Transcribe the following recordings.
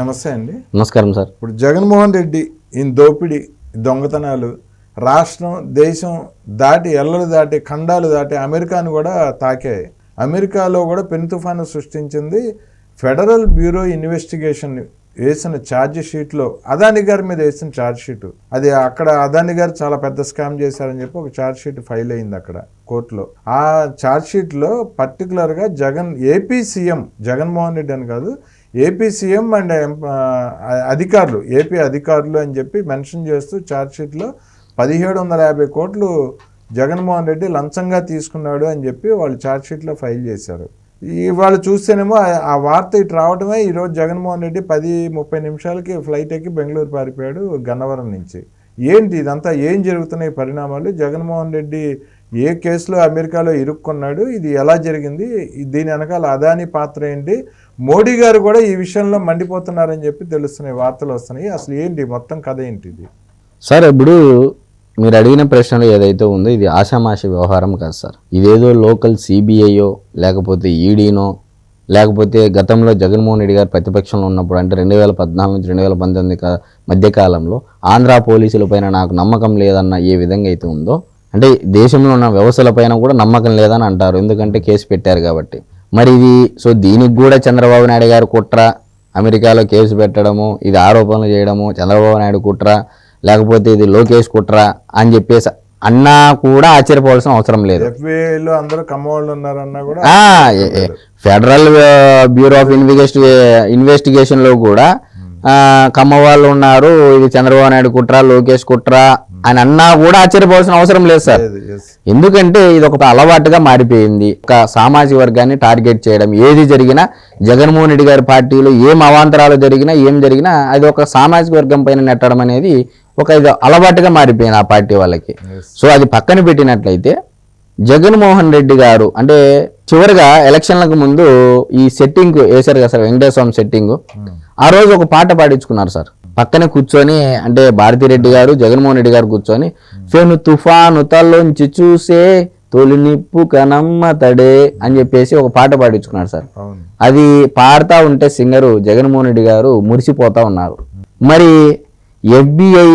నమస్తే అండి. నమస్కారం సార్. ఇప్పుడు జగన్మోహన్ రెడ్డి ఈ దోపిడీ దొంగతనాలు రాష్ట్రం దేశం దాటి ఎల్లలు దాటి ఖండాలు దాటి అమెరికాను కూడా తాకాయి. అమెరికాలో కూడా పెను తుఫాను సృష్టించింది ఫెడరల్ బ్యూరో ఇన్వెస్టిగేషన్ వేసిన ఛార్జ్ షీట్లో అదాని గారి మీద వేసిన ఛార్జ్ షీట్. అది అక్కడ అదాని గారు చాలా పెద్ద స్కామ్ చేశారని చెప్పి ఒక ఛార్జ్ షీట్ ఫైల్ అయింది అక్కడ కోర్టులో. ఆ ఛార్జ్ షీట్లో పర్టికులర్గా జగన్ ఏపీ సీఎం జగన్మోహన్ రెడ్డి అని కాదు ఏపీ సీఎం అండ్ అధికారులు ఏపీ అధికారులు అని చెప్పి మెన్షన్ చేస్తూ ఛార్జ్షీట్లో పదిహేడు వందల యాభై కోట్లు జగన్మోహన్ రెడ్డి లంచంగా తీసుకున్నాడు అని చెప్పి వాళ్ళు ఛార్జ్షీట్లో ఫైల్ చేశారు. ఇవాళ చూస్తేనేమో ఆ- ఆ వార్త ఇటు రావడమే ఈరోజు జగన్మోహన్ రెడ్డి పది ముప్పై నిమిషాలకి ఫ్లైట్ ఎక్కి బెంగళూరు పారిపోయాడు గన్నవరం నుంచి. ఏంటి ఇదంతా? ఏం జరుగుతున్నాయి పరిణామాలు? జగన్మోహన్ రెడ్డి ఏ కేసులో అమెరికాలో ఇరుక్కున్నాడు ఇది ఎలా జరిగింది దీని వెనకాల అదాని పాత్ర ఏంటి మోడీ గారు కూడా ఈ విషయంలో మండిపోతున్నారని చెప్పి తెలుస్తున్నాయి వార్తలు వస్తున్నాయి. అసలు ఏంటి మొత్తం కథ ఏంటి ఇది? సార్ ఇప్పుడు మీరు అడిగిన ప్రశ్నలు ఏదైతే ఉందో ఇది ఆషామాషి వ్యవహారం కాదు సార్. ఇదేదో లోకల్ సిబిఐయో లేకపోతే ఈడీనో లేకపోతే గతంలో జగన్మోహన్ రెడ్డి గారు ప్రతిపక్షంలో ఉన్నప్పుడు అంటే రెండు వేల పద్నాలుగు నుంచి రెండు వేల పంతొమ్మిది మధ్యకాలంలో ఆంధ్ర పోలీసుల పైన నాకు నమ్మకం లేదన్న ఏ విధంగా అయితే ఉందో అంటే దేశంలో ఉన్న వ్యవస్థల పైన కూడా నమ్మకం లేదని అంటారు. ఎందుకంటే కేసు పెట్టారు కాబట్టి. మరి ఇది సో దీనికి కూడా చంద్రబాబు నాయుడు గారు కుట్ర? అమెరికాలో కేసు పెట్టడము ఇది ఆరోపణలు చేయడము చంద్రబాబు నాయుడు కుట్ర? లేకపోతే ఇది లోకేష్ కుట్ర? అని చెప్పేసి అన్నా కూడా ఆశ్చర్యపోవాల్సిన అవసరం లేదు. ఫెడరల్ బ్యూరో ఆఫ్ ఇన్వెస్టి ఇన్వెస్టిగేషన్లో కూడా కమ్మ వాళ్ళు ఉన్నారు. ఇది చంద్రబాబు నాయుడు కుట్ర లోకేష్ కుట్ర? అని అన్నా కూడా ఆశ్చర్యపోవాల్సిన అవసరం లేదు సార్. ఎందుకంటే ఇది ఒక అలవాటుగా మారిపోయింది. ఒక సామాజిక వర్గాన్ని టార్గెట్ చేయడం. ఏది జరిగినా జగన్మోహన్ రెడ్డి గారి పార్టీలో ఏం అవాంతరాలు జరిగినా ఏం జరిగినా అది ఒక సామాజిక వర్గం పైన నెట్టడం అనేది ఒక ఇది అలవాటుగా మారిపోయింది ఆ పార్టీ వాళ్ళకి. సో అది పక్కన పెట్టినట్లయితే జగన్మోహన్ రెడ్డి గారు అంటే చివరిగా ఎలక్షన్లకు ముందు ఈ సెట్టింగ్ వేశారు కదా సార్ వెంకటేశ్వర స్వామి సెట్టింగ్. ఆ రోజు ఒక పాట పాడించుకున్నారు సార్. పక్కనే కూర్చొని అంటే భారతిరెడ్డి గారు జగన్మోహన్ రెడ్డి గారు కూర్చొని ఫెను తుఫాను తల్లోంచి చూసే తొలి నిప్పు కనమ్మ తడే అని చెప్పేసి ఒక పాట పాడించుకున్నారు సార్. అది పాడుతూ ఉంటే సింగరు జగన్మోహన్ రెడ్డి గారు మురిసిపోతా ఉన్నారు. మరి ఎఫ్బిఐ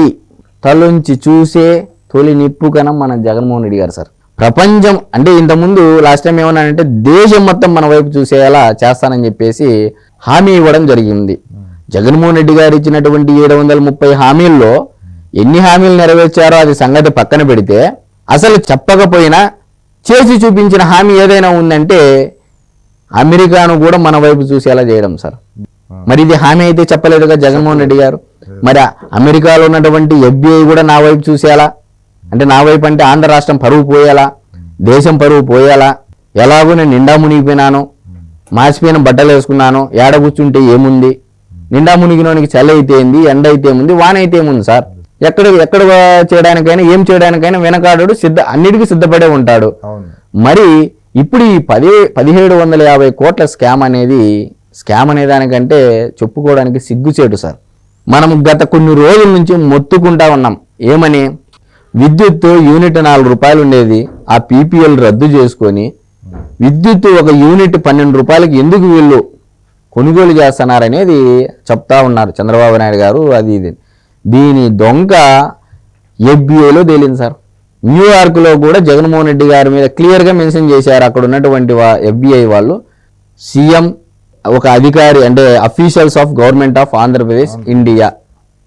తలొంచి చూసే తొలి నిప్పు కనం మన జగన్మోహన్ రెడ్డి గారు సార్. ప్రపంచం అంటే ఇంతకుముందు లాస్ట్ టైం ఏమన్నానంటే దేశం మొత్తం మన వైపు చూసేలా చేస్తానని చెప్పేసి హామీ ఇవ్వడం జరిగింది. జగన్మోహన్ రెడ్డి గారు ఇచ్చినటువంటి ఏడు వందల ముప్పై హామీల్లో ఎన్ని హామీలు నెరవేర్చారో అది సంగతి పక్కన పెడితే అసలు చెప్పకపోయినా చేసి చూపించిన హామీ ఏదైనా ఉందంటే అమెరికాను కూడా మన వైపు చూసేలా చేయడం సార్. మరి ఇది హామీ అయితే చెప్పలేదుగా జగన్మోహన్ రెడ్డి గారు? మరి అమెరికాలో ఉన్నటువంటి ఎఫ్బిఐ కూడా నా వైపు చూసేలా? అంటే నా వైపు అంటే ఆంధ్ర రాష్ట్రం పరువు పోయేలా? దేశం పరువు పోయేలా? ఎలాగో నేను నిండా మునిగిపోయినాను. మాసిపోయిన బట్టలు వేసుకున్నాను ఏడ కూర్చుంటే ఏముంది? నిండా మునిగినోనికి చలి అయితే ఏంది ఎండ అయితే ఏముంది వాన అయితే ఏముంది సార్? ఎక్కడ ఎక్కడ చేయడానికైనా ఏం చేయడానికైనా వెనకాడు సిద్ధ అన్నిటికీ సిద్ధపడే ఉంటాడు. మరి ఇప్పుడు ఈ పది పదిహేడు వందల యాభై కోట్ల స్కామ్ అనేది స్కామ్ అనే దానికంటే చెప్పుకోవడానికి సిగ్గుచేటు సార్. మనం గత కొన్ని రోజుల నుంచి మొత్తుకుంటా ఉన్నాం. ఏమని? విద్యుత్ యూనిట్ నాలుగు రూపాయలు ఉండేది ఆ పీపీఎల్ రద్దు చేసుకొని విద్యుత్ ఒక యూనిట్ పన్నెండు రూపాయలకి ఎందుకు వీళ్ళు కొనుగోలు చేస్తున్నారనేది చెప్తా ఉన్నారు చంద్రబాబు నాయుడు గారు అది ఇది. దీని దొంగ ఎఫ్బిఐలో తేలింది సార్. న్యూయార్క్లో కూడా జగన్మోహన్ రెడ్డి గారి మీద క్లియర్గా మెన్షన్ చేశారు అక్కడ ఉన్నటువంటి వా ఎఫ్బిఐ వాళ్ళు. సీఎం ఒక అధికారి అంటే officials of government of Andhra Pradesh India.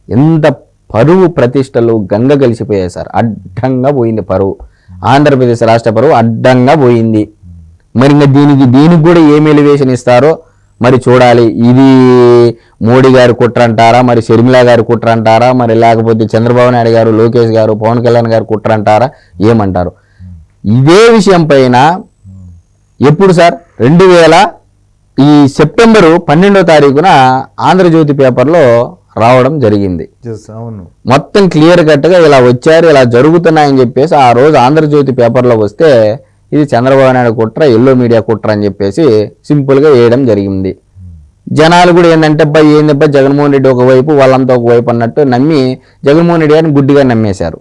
ఎంత పరువు ప్రతిష్టలు గంగ కలిసిపోయాయి సార్. అడ్డంగా పోయింది పరువు. ఆంధ్రప్రదేశ్ రాష్ట్ర పరువు అడ్డంగా పోయింది. మరి ఇంకా దీనికి దీనికి కూడా ఏం ఎలివేషన్ ఇస్తారో మరి చూడాలి. ఇది మోడీ గారి కుట్ర అంటారా? మరి షర్మిల గారి కుట్ర అంటారా? మరి లేకపోతే చంద్రబాబు నాయుడు గారు లోకేష్ గారు పవన్ కళ్యాణ్ గారు కుట్ర అంటారా? ఏమంటారు? ఇదే విషయం పైన ఎప్పుడు సార్? రెండు వేల ఈ సెప్టెంబరు పన్నెండో తారీఖున ఆంధ్రజ్యోతి పేపర్లో రావడం జరిగింది. అవును. మొత్తం క్లియర్ కట్గా ఇలా వచ్చారు ఇలా జరుగుతున్నాయని చెప్పేసి ఆ రోజు ఆంధ్రజ్యోతి పేపర్లో వస్తే ఇది చంద్రబాబు నాయుడు కుట్ర ఎల్లో మీడియా కుట్ర అని చెప్పేసి సింపుల్గా వేయడం జరిగింది. జనాలు కూడా ఏంటంటే అబ్బాయి ఏందబ్బా జగన్మోహన్ రెడ్డి ఒకవైపు వాళ్ళంతా ఒకవైపు అన్నట్టు నమ్మి జగన్మోహన్ రెడ్డి గారిని గుడ్డిగా నమ్మేశారు.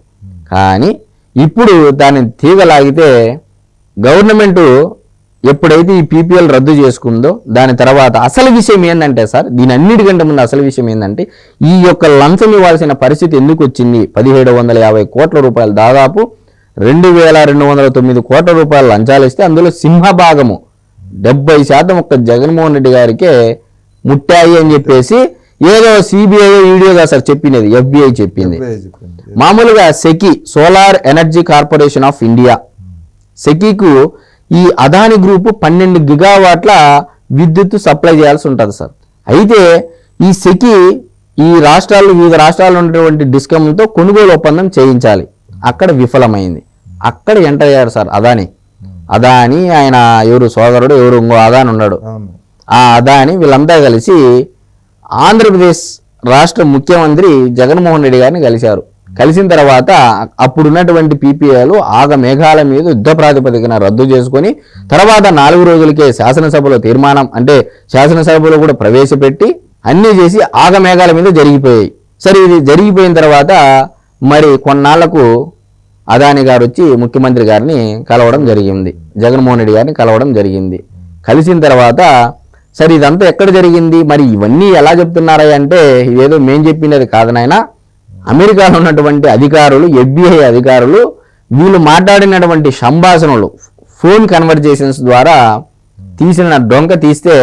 కానీ ఇప్పుడు దాన్ని తీగలాగితే గవర్నమెంటు ఎప్పుడైతే ఈ పీపీఎల్ రద్దు చేసుకుందో దాని తర్వాత అసలు విషయం ఏంటంటే సార్ దీని అన్నిటికంటే ముందు అసలు విషయం ఏంటంటే ఈ యొక్క లంచం ఇవ్వాల్సిన పరిస్థితి ఎందుకు వచ్చింది? పదిహేడు వందల యాభై కోట్ల రూపాయలు దాదాపు రెండు వేల రెండు వందల తొమ్మిది కోట్ల రూపాయలు లంచాలు ఇస్తే అందులో సింహభాగము డెబ్బై శాతం ఒక్క జగన్మోహన్ రెడ్డి గారికే ముట్టాయి అని చెప్పేసి ఏదో సిబిఐ వీడియోగా సార్ చెప్పినది ఎఫ్బిఐ చెప్పింది. చెప్పే చెప్పింది. మామూలుగా SECI solar energy corporation of India. సెకీకు ఈ అదాని గ్రూపు పన్నెండు గిగావాట్ల విద్యుత్ సప్లై చేయాల్సి ఉంటుంది సార్. అయితే ఈ సెకి ఈ రాష్ట్రాల్లో వివిధ రాష్ట్రాల్లో ఉన్నటువంటి డిస్కమ్లతో కొనుగోలు ఒప్పందం చేయించాలి. అక్కడ విఫలమైంది. అక్కడ ఎంటర్ అయ్యాడు సార్ అదాని. అదాని ఆయన ఎవరు సోదరుడు ఎవరు ఇంకో అదాని ఉన్నాడు. ఆ అదాని వీళ్ళంతా కలిసి ఆంధ్రప్రదేశ్ రాష్ట్ర ముఖ్యమంత్రి జగన్మోహన్ రెడ్డి గారిని కలిశారు. కలిసిన తర్వాత అప్పుడున్నటువంటి పీపీఏలు ఆగ మేఘాల మీద యుద్ధ ప్రాతిపదికన రద్దు చేసుకొని తర్వాత నాలుగు రోజులకే శాసనసభలో తీర్మానం అంటే శాసనసభలో కూడా ప్రవేశపెట్టి అన్నీ చేసి ఆగ మేఘాల మీద జరిగిపోయాయి. సరే ఇది జరిగిపోయిన తర్వాత మరి కొన్నాళ్ళకు అదాని గారు వచ్చి ముఖ్యమంత్రి గారిని కలవడం జరిగింది. జగన్మోహన్ రెడ్డి గారిని కలవడం జరిగింది. కలిసిన తర్వాత సరే ఇదంతా ఎక్కడ జరిగింది? మరి ఇవన్నీ ఎలా చెప్తున్నారా అంటే ఇదేదో మేం చెప్పినది కాదు నాయన. అమెరికాలో ఉన్నటువంటి అధికారులు ఎఫ్బిఐ అధికారులు వీళ్ళు మాట్లాడినటువంటి సంభాషణలు ఫోన్ కన్వర్జేషన్స్ ద్వారా తీసిన డొంక తీస్తే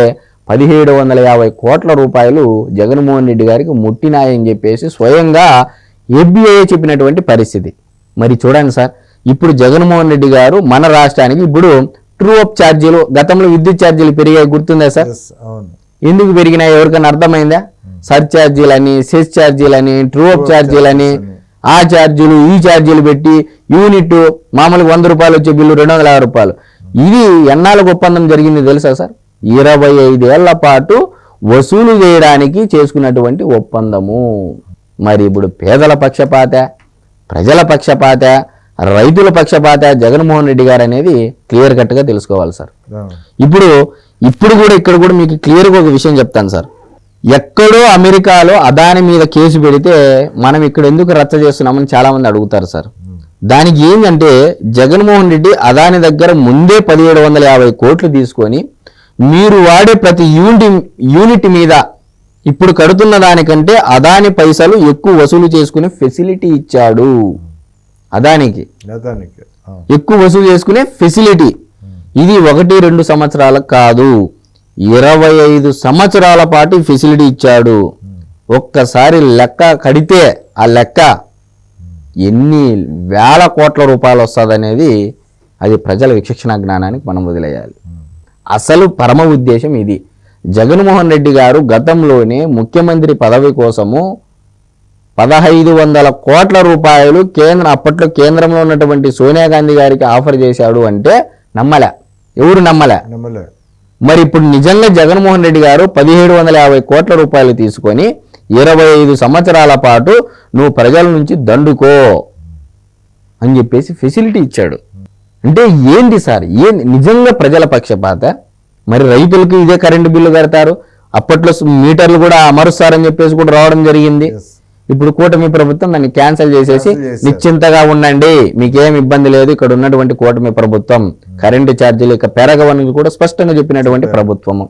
పదిహేడు వందల యాభై కోట్ల రూపాయలు జగన్మోహన్ రెడ్డి గారికి ముట్టినాయని చెప్పేసి స్వయంగా ఎఫ్బిఐ చెప్పినటువంటి పరిస్థితి. మరి చూడండి సార్ ఇప్పుడు జగన్మోహన్ రెడ్డి గారు మన రాష్ట్రానికి ఇప్పుడు ట్రూ అప్ ఛార్జీలు గతంలో విద్యుత్ ఛార్జీలు పెరిగాయి గుర్తుందా సార్? ఎందుకు పెరిగినాయి ఎవరికైనా అర్థమైందా? సర్ ఛార్జీలని సెస్ ఛార్జీలని ట్రూ అప్ ఛార్జీలని ఆ ఛార్జీలు ఈ ఛార్జీలు పెట్టి యూనిట్ మామూలుగా వంద రూపాయలు వచ్చే బిల్లు రెండు వందల యాభై రూపాయలు. ఇది ఎన్నాళ్ళకు ఒప్పందం జరిగింది తెలుసా సార్? ఇరవై ఐదేళ్ళ పాటు వసూలు చేయడానికి చేసుకున్నటువంటి ఒప్పందము. మరి ఇప్పుడు పేదల పక్షపాత ప్రజల పక్షపాత రైతుల పక్షపాత జగన్మోహన్ రెడ్డి గారు అనేది క్లియర్ కట్గా తెలుసుకోవాలి సార్. ఇప్పుడు ఇప్పుడు కూడా ఇక్కడ కూడా మీకు క్లియర్గా ఒక విషయం చెప్తాను సార్. ఎక్కడో అమెరికాలో అదాని మీద కేసు పెడితే మనం ఇక్కడ ఎందుకు రచ్చ చేస్తున్నామని చాలా మంది అడుగుతారు సార్. దానికి ఏంటంటే జగన్మోహన్ రెడ్డి అదాని దగ్గర ముందే పదిహేడు వందల యాభై కోట్లు తీసుకొని మీరు వాడే ప్రతి యూనిట్ యూనిట్ మీద ఇప్పుడు కడుతున్న దానికంటే అదాని పైసలు ఎక్కువ వసూలు చేసుకునే ఫెసిలిటీ ఇచ్చాడు. అదానికి. ఎక్కువ వసూలు చేసుకునే ఫెసిలిటీ. ఇది ఒకటి రెండు సంవత్సరాలకు కాదు. ఇరవై ఐదు సంవత్సరాల పాటు ఫెసిలిటీ ఇచ్చాడు. ఒక్కసారి లెక్క కడితే ఆ లెక్క ఎన్ని వేల కోట్ల రూపాయలు వస్తుందనేది అది ప్రజల విచక్షణ జ్ఞానానికి మనం వదిలేయాలి. అసలు పరమ ఉద్దేశం ఇది. జగన్మోహన్ రెడ్డి గారు గతంలోనే ముఖ్యమంత్రి పదవి కోసము పదహైదు వందల కోట్ల రూపాయలు కేంద్ర అప్పట్లో కేంద్రంలో ఉన్నటువంటి సోనియా గాంధీ గారికి ఆఫర్ చేశాడు అంటే నమ్మలే. ఎవరు నమ్మలే? నమ్మలే. మరి ఇప్పుడు నిజంగా జగన్మోహన్ రెడ్డి గారు పదిహేడు వందల యాభై కోట్ల రూపాయలు తీసుకొని ఇరవై ఐదు సంవత్సరాల పాటు నువ్వు ప్రజల నుంచి దండుకో అని చెప్పేసి ఫెసిలిటీ ఇచ్చాడు. అంటే ఏంటి సార్? ఏంది? నిజంగా ప్రజల పక్షపాత? మరి రైతులకు ఇదే కరెంటు బిల్లు కడతారు. అప్పట్లో మీటర్లు కూడా అమరుస్తారని చెప్పేసి కూడా రావడం జరిగింది. ఇప్పుడు కూటమి ప్రభుత్వం దాన్ని క్యాన్సిల్ చేసేసి. నిశ్చింతగా ఉండండి. మీకేం ఇబ్బంది లేదు. ఇక్కడ ఉన్నటువంటి కూటమి ప్రభుత్వం కరెంటు ఛార్జీలు ఇక పెరగవని కూడా స్పష్టంగా చెప్పినటువంటి ప్రభుత్వము.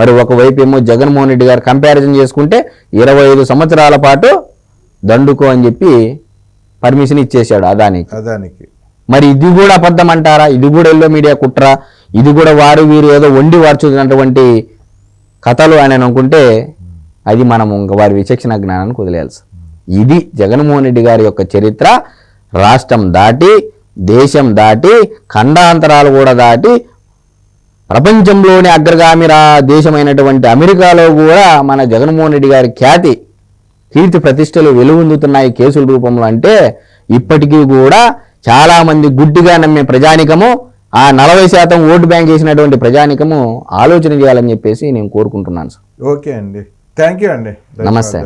మరి ఒకవైపు ఏమో జగన్మోహన్ రెడ్డి గారు కంపారిజన్ చేసుకుంటే ఇరవై ఐదు సంవత్సరాల పాటు దండుకో అని చెప్పి పర్మిషన్ ఇచ్చేశాడు అదానికి. అదానికి. మరి ఇది కూడా అబద్ధం అంటారా? ఇది కూడా ఎల్లో మీడియా కుట్రా? ఇది కూడా వారు వీరు ఏదో వండి వార్చుతున్నటువంటి కథలు అని అనుకుంటే అది మనం ఇంకా వారి విచక్షణ జ్ఞానానికి వదిలేయాల్సి ఇది జగన్మోహన్ రెడ్డి గారి యొక్క చరిత్ర. రాష్ట్రం దాటి దేశం దాటి ఖండాంతరాలు కూడా దాటి ప్రపంచంలోని అగ్రగామి రా దేశమైనటువంటి అమెరికాలో కూడా మన జగన్మోహన్ రెడ్డి గారి ఖ్యాతి కీర్తి ప్రతిష్టలు వెలువొందుతున్నాయి కేసుల రూపంలో అంటే ఇప్పటికీ కూడా చాలామంది గుడ్డిగా నమ్మే ప్రజానికము ఆ నలభై శాతం ఓటు బ్యాంక్ వేసినటువంటి ప్రజానికము ఆలోచన చేయాలని చెప్పేసి నేను కోరుకుంటున్నాను సార్. ఓకే అండి. థ్యాంక్ యూ అండి. నమస్తే.